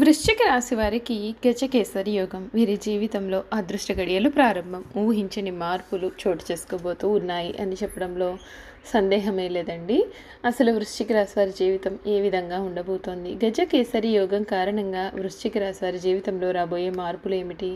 వృశ్చిక రాశి వారికి గజకేసరి యోగం వీరి జీవితంలో అదృష్ట గడియలు ప్రారంభం. ఊహించని మార్పులు చోటు చేసుకోబోతూ ఉన్నాయి అని చెప్పడంలో సందేహమే లేదండి. అసలు వృశ్చిక రాశి వారి జీవితం ఏ విధంగా ఉండబోతోంది? గజకేసరి యోగం కారణంగా వృశ్చిక రాశి వారి జీవితంలో రాబోయే మార్పులు ఏమిటి?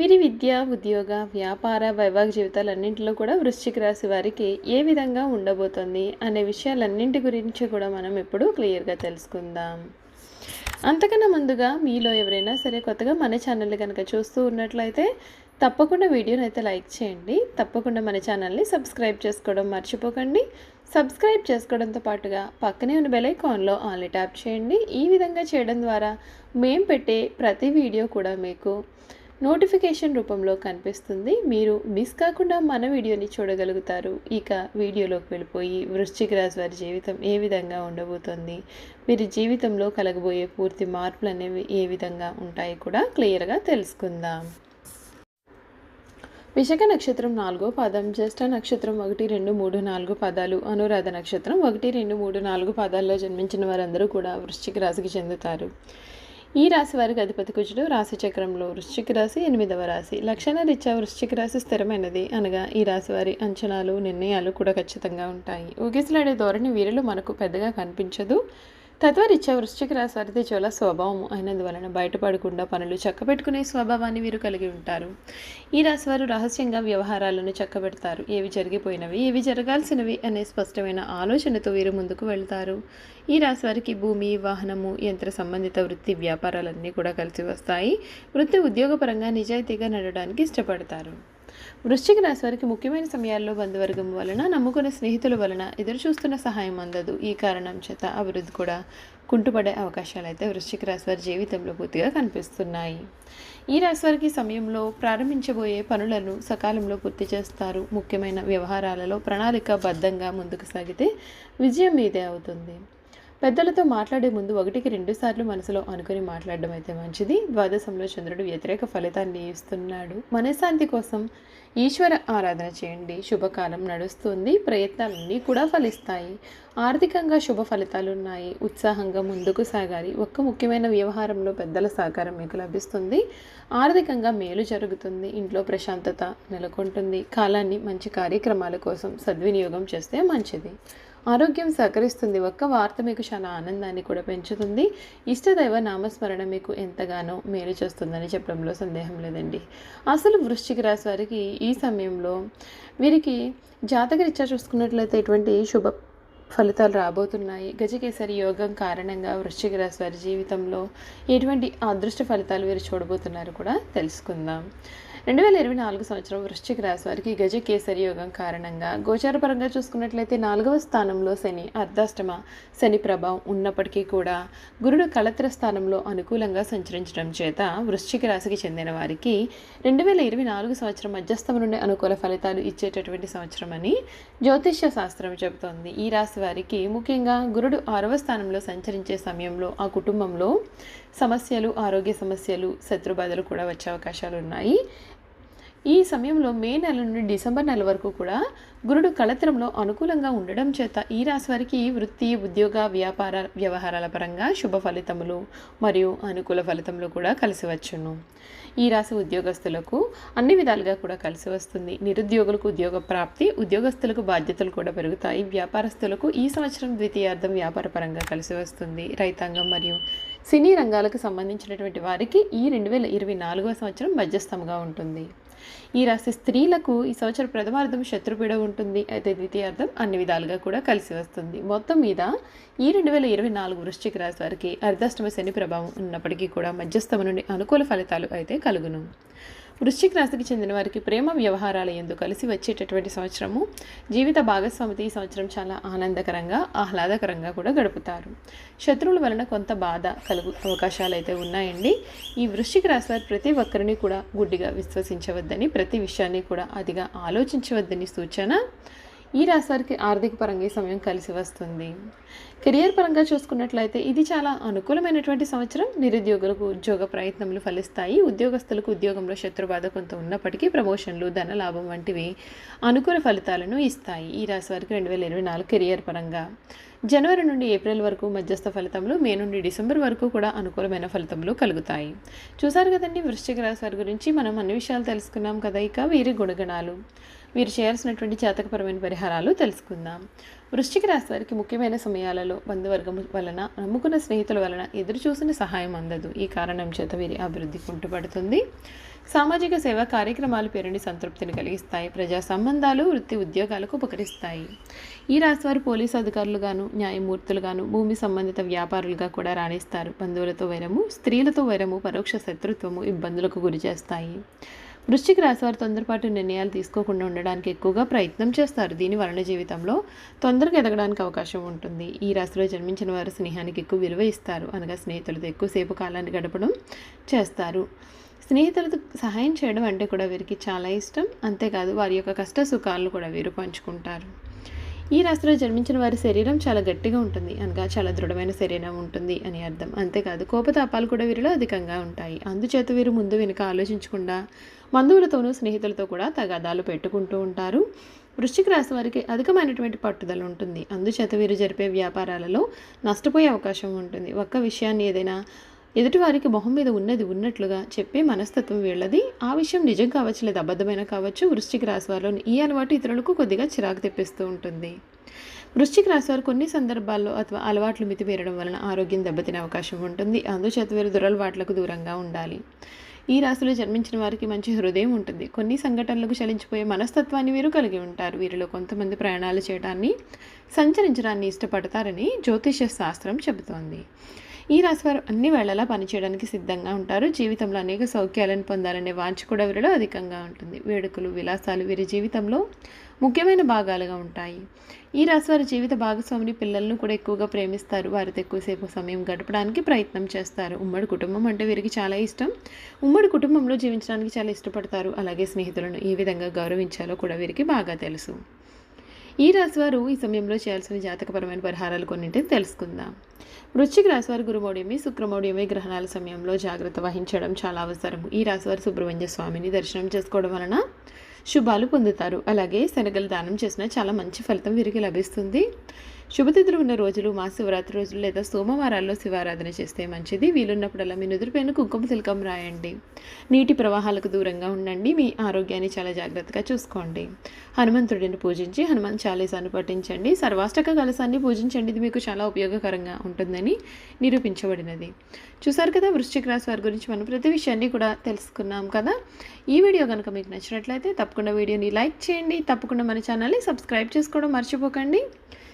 వీరి విద్య ఉద్యోగ వ్యాపార వైవాహిక జీవితాలన్నింటిలో కూడా వృశ్చిక రాశి వారికి ఏ విధంగా ఉండబోతోంది అనే విషయాలన్నింటి గురించి కూడా మనం ఇప్పుడు క్లియర్గా తెలుసుకుందాం. అంతకన్నా ముందుగా మీలో ఎవరైనా సరే కొత్తగా మన ఛానల్ని కనుక చూస్తూ ఉన్నట్లయితే తప్పకుండా వీడియోని అయితే లైక్ చేయండి. తప్పకుండా మన ఛానల్ని సబ్స్క్రైబ్ చేసుకోవడం మర్చిపోకండి. సబ్స్క్రైబ్ చేసుకోవడంతో పాటుగా పక్కనే ఉన్న బెల్ ఐకాన్లో ఆన్లీ ట్యాప్ చేయండి. ఈ విధంగా చేయడం ద్వారా మేము పెట్టే ప్రతి వీడియో కూడా మీకు నోటిఫికేషన్ రూపంలో కనిపిస్తుంది. మీరు మిస్ కాకుండా మన వీడియోని చూడగలుగుతారు. ఇక వీడియోలోకి వెళ్ళిపోయి వృశ్చిక రాశి వారి జీవితం ఏ విధంగా ఉండబోతోంది? వీరి జీవితంలో కలగబోయే పూర్తి మార్పులు అనేవి ఏ విధంగా ఉంటాయి కూడా క్లియర్గా తెలుసుకుందాం. విశాఖ నక్షత్రం నాలుగో పాదం జ్యేష్ఠ నక్షత్రం ఒకటి రెండు మూడు నాలుగు పదాలు అనురాధ నక్షత్రం ఒకటి రెండు మూడు నాలుగు పదాల్లో జన్మించిన వారందరూ కూడా వృశ్చిక రాశికి చెందుతారు. ఈ రాశి వారికి అధిపతి కుజుడు రాశి చక్రంలో వృశ్చిక రాశి ఎనిమిదవ రాశి. లక్షణరీత్యా వృశ్చిక రాశి స్థిరమైనది అనగా ఈ రాశి వారి అంచనాలు నిర్ణయాలు కూడా ఖచ్చితంగా ఉంటాయి. ఊగిసలాడే ధోరణి వీరిలో మనకు పెద్దగా కనిపించదు. తత్వరీత్యా వృశ్చిక రాశి వారిది చాలా స్వభావం అయినందువలన బయటపడకుండా పనులు చక్కబెట్టుకునే స్వభావాన్ని వీరు కలిగి ఉంటారు. ఈ రాశి వారు రహస్యంగా వ్యవహారాలను చక్కబెడతారు. ఏవి జరిగిపోయినవి ఏవి జరగాల్సినవి అనే స్పష్టమైన ఆలోచనతో వీరు ముందుకు వెళ్తారు. ఈ రాశి వారికి భూమి వాహనము యంత్ర సంబంధిత వృత్తి వ్యాపారాలన్నీ కూడా కలిసి వస్తాయి. వృత్తి ఉద్యోగపరంగా నిజాయితీగా నడవడానికి ఇష్టపడతారు. వృశ్చిక రాశి వారికి ముఖ్యమైన సమయాల్లో బంధువర్గం వలన నమ్ముకున్న స్నేహితుల వలన ఎదురు చూస్తున్న సహాయం అందదు. ఈ కారణం చేత అభివృద్ధి కూడా కుంటుపడే అవకాశాలు అయితే వృశ్చిక రాశి వారి జీవితంలో పూర్తిగా కనిపిస్తున్నాయి. ఈ రాశి వారికి సమయంలో ప్రారంభించబోయే పనులను సకాలంలో పూర్తి చేస్తారు. ముఖ్యమైన వ్యవహారాలలో ప్రణాళికాబద్ధంగా ముందుకు సాగితే విజయం మీదే అవుతుంది. పెద్దలతో మాట్లాడే ముందు ఒకటికి రెండు సార్లు మనసులో అనుకుని మాట్లాడడం అయితే మంచిది. ద్వాదశంలో చంద్రుడు వ్యతిరేక ఫలితాన్ని ఇస్తున్నాడు. మనశ్శాంతి కోసం ఈశ్వర ఆరాధన చేయండి. శుభకాలం నడుస్తుంది. ప్రయత్నాలన్నీ కూడా ఫలిస్తాయి. ఆర్థికంగా శుభ ఫలితాలు ఉన్నాయి. ఉత్సాహంగా ముందుకు సాగాలి. ఒక్క ముఖ్యమైన వ్యవహారంలో పెద్దల సహకారం మీకు లభిస్తుంది. ఆర్థికంగా మేలు జరుగుతుంది. ఇంట్లో ప్రశాంతత నెలకొంటుంది. కాలాన్ని మంచి కార్యక్రమాల కోసం సద్వినియోగం చేస్తే మంచిది. ఆరోగ్యం సహకరిస్తుంది. ఒక్క వార్త మీకు చాలా ఆనందాన్ని కూడా పెంచుతుంది. ఇష్టదైవ నామస్మరణ మీకు ఎంతగానో మేలు చేస్తుందని చెప్పడంలో సందేహం లేదండి. అసలు వృశ్చిక రాశి వారికి ఈ సమయంలో వీరికి జాతకరీత్యా చూసుకున్నట్లయితే ఎటువంటి శుభ ఫలితాలు రాబోతున్నాయి? గజకేసరి యోగం కారణంగా వృశ్చిక రాశి వారి జీవితంలో ఎటువంటి అదృష్ట ఫలితాలు వీరు చూడబోతున్నారు కూడా తెలుసుకుందాం. రెండు వేల ఇరవై నాలుగు సంవత్సరం వృశ్చిక రాశి వారికి గజ కేసరి యోగం కారణంగా గోచారపరంగా చూసుకున్నట్లయితే నాలుగవ స్థానంలో శని అర్ధాష్టమ శని ప్రభావం ఉన్నప్పటికీ కూడా గురుడు కళత్ర స్థానంలో అనుకూలంగా సంచరించడం చేత వృశ్చిక రాశికి చెందిన వారికి రెండు వేల ఇరవై నాలుగు సంవత్సరం మధ్యస్థం నుండి అనుకూల ఫలితాలు ఇచ్చేటటువంటి సంవత్సరం అని జ్యోతిష్య శాస్త్రం చెబుతోంది. ఈ రాశి వారికి ముఖ్యంగా గురుడు ఆరవ స్థానంలో సంచరించే సమయంలో ఆ కుటుంబంలో సమస్యలు ఆరోగ్య సమస్యలు శత్రుబాధలు కూడా వచ్చే అవకాశాలు ఉన్నాయి. ఈ సమయంలో మే నెల నుండి డిసెంబర్ నెల వరకు కూడా గురుడు కళత్రంలో అనుకూలంగా ఉండడం చేత ఈ రాశి వారికి వృత్తి ఉద్యోగ వ్యాపార వ్యవహారాల పరంగా శుభ ఫలితములు మరియు అనుకూల ఫలితములు కూడా కలిసి వచ్చును. ఈ రాశి ఉద్యోగస్తులకు అన్ని విధాలుగా కూడా కలిసి వస్తుంది. నిరుద్యోగులకు ఉద్యోగ ప్రాప్తి ఉద్యోగస్తులకు బాధ్యతలు కూడా పెరుగుతాయి. వ్యాపారస్తులకు ఈ సంవత్సరం ద్వితీయార్థం వ్యాపార పరంగా కలిసి వస్తుంది. రైతాంగం మరియు సినీ రంగాలకు సంబంధించినటువంటి వారికి ఈ రెండు వేల ఇరవై నాలుగవ సంవత్సరం మధ్యస్థంగా ఉంటుంది. ఈ రాశి స్త్రీలకు ఈ సంవత్సరం ప్రథమార్థం శత్రుపీడ ఉంటుంది. అయితే ద్వితీయార్థం అన్ని విధాలుగా కూడా కలిసి వస్తుంది. మొత్తం మీద ఈ రెండు వేల ఇరవై నాలుగు వృశ్చిక రాశి వారికి అర్ధాష్టమ శని ప్రభావం ఉన్నప్పటికీ కూడా మధ్యస్థమ నుండి అనుకూల ఫలితాలు అయితే కలుగును. వృశ్చిక రాశికి చెందిన వారికి ప్రేమ వ్యవహారాల ఎందు కలిసి వచ్చేటటువంటి సంవత్సరము జీవిత భాగస్వామితో ఈ సంవత్సరం చాలా ఆనందకరంగా ఆహ్లాదకరంగా కూడా గడుపుతారు. శత్రువుల వలన కొంత బాధ కలుగు అవకాశాలు అయితే ఉన్నాయండి. ఈ వృశ్చిక రాశి వారు ప్రతి ఒక్కరిని కూడా గుడ్డిగా విశ్వసించవద్దని ప్రతి విషయాన్ని కూడా అదిగా ఆలోచించవద్దని సూచన. ఈ రాశి వారికి ఆర్థిక పరంగా ఈ సమయం కలిసి వస్తుంది. కెరియర్ పరంగా చూసుకున్నట్లయితే ఇది చాలా అనుకూలమైనటువంటి సంవత్సరం. నిరుద్యోగులకు ఉద్యోగ ప్రయత్నములు ఫలిస్తాయి. ఉద్యోగస్తులకు ఉద్యోగంలో శత్రుబాధ కొంత ఉన్నప్పటికీ ప్రమోషన్లు ధన లాభం వంటివి అనుకూల ఫలితాలను ఇస్తాయి. ఈ రాశి వారికి రెండు వేల ఇరవై నాలుగు కెరియర్ పరంగా జనవరి నుండి ఏప్రిల్ వరకు మధ్యస్థ ఫలితములు మే నుండి డిసెంబర్ వరకు కూడా అనుకూలమైన ఫలితములు కలుగుతాయి. చూసారు కదండి వృశ్చిక రాశి వారి గురించి మనం అన్ని విషయాలు తెలుసుకున్నాం కదా ఇక వీరి గుణగణాలు. వీరు చేయాల్సినటువంటి జాతకపరమైన పరిహారాలు తెలుసుకుందాం. వృశ్చిక రాశి వారికి ముఖ్యమైన సమయాలలో బంధువర్గం వలన నమ్ముకున్న స్నేహితుల వలన ఎదురు చూసిన సహాయం అందదు. ఈ కారణం చేత వీరి అభివృద్ధి కుంటుపడుతుంది. సామాజిక సేవా కార్యక్రమాలు పేరుని సంతృప్తిని కలిగిస్తాయి. ప్రజా సంబంధాలు వృత్తి ఉద్యోగాలకు ఉపకరిస్తాయి. ఈ రాశివారు పోలీసు అధికారులుగాను న్యాయమూర్తులుగాను భూమి సంబంధిత వ్యాపారులుగా కూడా రాణిస్తారు. బంధువులతో వైరము స్త్రీలతో వైరము పరోక్ష శత్రుత్వము ఇబ్బందులకు గురి చేస్తాయి వృశ్చిక రాశివారు తొందరపాటు నిర్ణయాలు తీసుకోకుండా ఉండడానికి ఎక్కువగా ప్రయత్నం చేస్తారు. దీని వలన జీవితంలో తొందరగా ఎదగడానికి అవకాశం ఉంటుంది. ఈ రాశిలో జన్మించిన వారు స్నేహానికి ఎక్కువ విలువ ఇస్తారు. అనగా స్నేహితులతో ఎక్కువసేపు కాలాన్ని గడపడం చేస్తారు. స్నేహితులతో సహాయం చేయడం అంటే కూడా వీరికి చాలా ఇష్టం. అంతేకాదు వారి యొక్క కష్ట సుఖాలను కూడా వీరు పంచుకుంటారు. ఈ రాశిలో జన్మించిన వారి శరీరం చాలా గట్టిగా ఉంటుంది. అనగా చాలా దృఢమైన శరీరం ఉంటుంది అని అర్థం. అంతేకాదు కోపతాపాలు కూడా వీరిలో అధికంగా ఉంటాయి. అందుచేత వీరు ముందు వెనుక ఆలోచించకుండా బంధువులతోనూ స్నేహితులతో కూడా తగాదాలు పెట్టుకుంటూ ఉంటారు. వృశ్చిక రాశి వారికి అధికమైనటువంటి పట్టుదల ఉంటుంది. అందుచేత వీరు జరిపే వ్యాపారాలలో నష్టపోయే అవకాశం ఉంటుంది. ఒక్క విషయాన్ని ఏదైనా ఎదుటివారికి మొహం మీద ఉన్నది ఉన్నట్లుగా చెప్పే మనస్తత్వం వీళ్ళది. ఆ విషయం నిజం కావచ్చు లేదా అబద్ధమైన కావచ్చు వృశ్చిక రాశి వారిలోని ఈ అలవాటు ఇతరులకు కొద్దిగా చిరాకు తెప్పిస్తూ ఉంటుంది. వృశ్చిక రాశి వారు కొన్ని సందర్భాల్లో అథవా అలవాట్లు మితిమీరడం వలన ఆరోగ్యం దెబ్బతినే అవకాశం ఉంటుంది. అందుచేత వీరు దురలవాట్లకు దూరంగా ఉండాలి. ఈ రాశిలో జన్మించిన వారికి మంచి హృదయం ఉంటుంది. కొన్ని సంఘటనలకు చలించిపోయే మనస్తత్వాన్ని వీరు కలిగి ఉంటారు. వీరిలో కొంతమంది ప్రయాణాలు చేయడాన్ని సంచరించడాన్ని ఇష్టపడతారని జ్యోతిష శాస్త్రం చెబుతోంది. ఈ రాశివారు అన్ని వేళలా పనిచేయడానికి సిద్ధంగా ఉంటారు. జీవితంలో అనేక సౌఖ్యాలను పొందాలనే వాంఛ కూడా వీరిలో అధికంగా ఉంటుంది. వేడుకలు విలాసాలు వీరి జీవితంలో ముఖ్యమైన భాగాలుగా ఉంటాయి. ఈ రాశివారి జీవిత భాగస్వామిని పిల్లలను కూడా ఎక్కువగా ప్రేమిస్తారు. వారితో ఎక్కువసేపు సమయం గడపడానికి ప్రయత్నం చేస్తారు. ఉమ్మడి కుటుంబం అంటే వీరికి చాలా ఇష్టం. ఉమ్మడి కుటుంబంలో జీవించడానికి చాలా ఇష్టపడతారు. అలాగే స్నేహితులను ఏ విధంగా గౌరవించాలో కూడా వీరికి బాగా తెలుసు. ఈ రాశివారు ఈ సమయంలో చేయాల్సిన జాతకపరమైన పరిహారాలు కొన్నింటిని తెలుసుకుందాం. వృశ్చిక రాశివారు గురుమౌఢ్యమి శుక్రమౌఢ్యమి గ్రహణాల సమయంలో జాగ్రత్త వహించడం చాలా అవసరం. ఈ రాశివారు సుబ్రహ్మణ్య స్వామిని దర్శనం చేసుకోవడం వలన శుభాలు పొందుతారు. అలాగే శనగలు దానం చేసిన చాలా మంచి ఫలితం వీరికి లభిస్తుంది. శుభతిథులు ఉన్న రోజులు మా శివరాత్రి రోజులు లేదా సోమవారాల్లో శివారాధన చేస్తే మంచిది. వీలున్నప్పుడల్లా మీ నుదురుపైన కుంకుమ తిలకం రాయండి. నీటి ప్రవాహాలకు దూరంగా ఉండండి. మీ ఆరోగ్యాన్ని చాలా జాగ్రత్తగా చూసుకోండి. హనుమంతుడిని పూజించి హనుమాన్ చాలీసాను పఠించండి. సర్వాష్టక కలసాన్ని పూజించండి. ఇది మీకు చాలా ఉపయోగకరంగా ఉంటుందని నిరూపించబడినది. చూసారు కదా వృశ్చిక రాశి వారి గురించి మనం ప్రతి విషయాన్ని కూడా తెలుసుకున్నాం కదా? ఈ వీడియో కనుక మీకు నచ్చినట్లయితే తప్పకుండా వీడియోని లైక్ చేయండి. తప్పకుండా మన ఛానల్ని సబ్స్క్రైబ్ చేసుకోవడం మర్చిపోకండి.